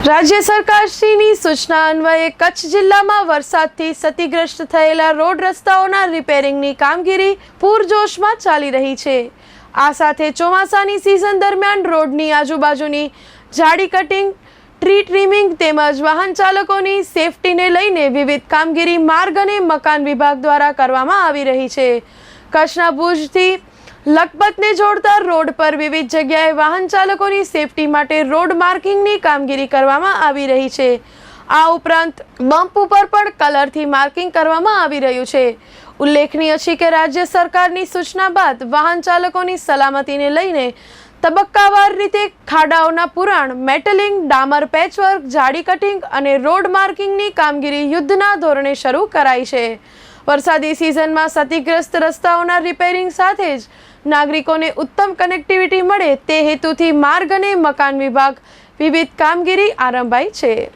રાજ્ય સરકારશ્રીની સૂચના અન્વયે કચ્છ જિલ્લામાં વરસાદથી ક્ષતિગ્રસ્ત થયેલા રોડ રસ્તાઓના રિપેરિંગની કામગીરી પૂરજોશમાં ચાલી રહી છે. આ સાથે ચોમાસાની સિઝન દરમિયાન રોડની આજુબાજુની ઝાડી કટિંગ ટ્રી ટ્રીમિંગ તેમજ વાહન ચાલકોની સેફટીને લઈને વિવિધ કામગીરી માર્ગ અને મકાન વિભાગ દ્વારા કરવામાં આવી રહી છે. કચ્છના ભુજથી લખપતને જોડતા રોડ પર વિવિધ જગ્યાએ વાહન ચાલકોની સેફટી માટે રોડ માર્કિંગની કામગીરી કરવામાં આવી રહી છે. આ ઉપરાંત બમ્પ ઉપર પણ કલરથી માર્કિંગ કરવામાં આવી રહ્યું છે. ઉલ્લેખનીય છે કે રાજ્ય સરકારની સૂચના બાદ વાહન ચાલકોની સલામતીને લઈને તબક્કાવાર રીતે ખાડાઓના પુરાણ, મેટલિંગ, ડામર પેચવર્ક, જાડી કટિંગ અને રોડ માર્કિંગની કામગીરી યુદ્ધના ધોરણે શરૂ કરાઈ છે. વરસાદી સિઝનમાં ક્ષતિગ્રસ્ત રસ્તાઓના રિપેરિંગ સાથે જ નાગરિકોને ઉત્તમ કનેક્ટિવિટી મળે તે હેતુથી માર્ગ અને મકાન વિભાગ વિવિધ કામગીરી આરંભાઈ છે.